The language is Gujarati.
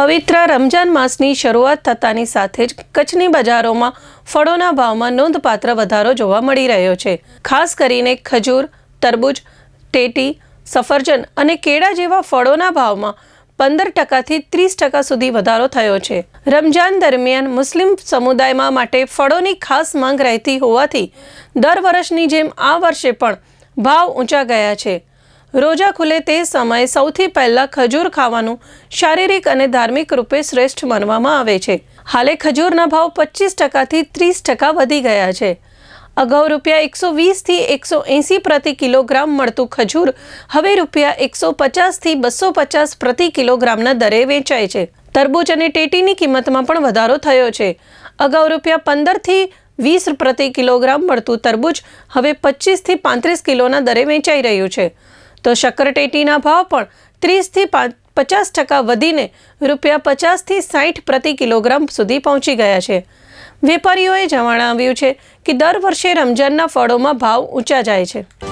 પવિત્ર રમજાન માસની શરૂઆત થતાની સાથે જ કચ્છની બજારોમાં ફળોના ભાવમાં નોંધપાત્ર વધારો જોવા મળી રહ્યો છે. ખાસ કરીને ખજૂર, તરબૂચ, ટેટી, સફરજન અને કેળા જેવા ફળોના ભાવમાં પંદર ટકાથી ત્રીસ ટકા સુધી વધારો થયો છે. રમજાન દરમિયાન મુસ્લિમ સમુદાયમાં માટે ફળોની ખાસ માંગ રહેતી હોવાથી દર વર્ષની જેમ આ વર્ષે પણ ભાવ ઊંચા ગયા છે. રોજા ખુલે તે સમયે સૌથી પહેલા ખજૂર ખાવાનું શારીરિક અને ધાર્મિક રૂપે શ્રેષ્ઠ માનવામાં આવે છે. હાલે ખજૂરના ભાવ પચીસ ટકાથી ત્રીસ ટકા વધી ગયા છે. અગાઉ રૂપિયા એકસો વીસથી એકસો એંસી પ્રતિ કિલોગ્રામ મળતું ખજૂર હવે રૂપિયા એકસો પચાસથી બસો પચાસ પ્રતિ કિલોગ્રામના દરે વેચાય છે. તરબૂચ અને ટેટીની કિંમતમાં પણ વધારો થયો છે. અગાઉ રૂપિયા પંદરથી વીસ પ્રતિ કિલોગ્રામ મળતું તરબૂચ હવે પચીસથી પાંત્રીસ કિલોના દરે વેચાઈ રહ્યું છે. તો શક્કરટેટીના ભાવ પણ ત્રીસથી પચાસ ટકા વધીને રૂપિયા પચાસથી સાઠ પ્રતિ કિલોગ્રામ સુધી પહોંચી ગયા છે. વેપારીઓએ જણાવ્યું છે કે દર વર્ષે રમજાનના ફળોમાં ભાવ ઊંચા જાય છે.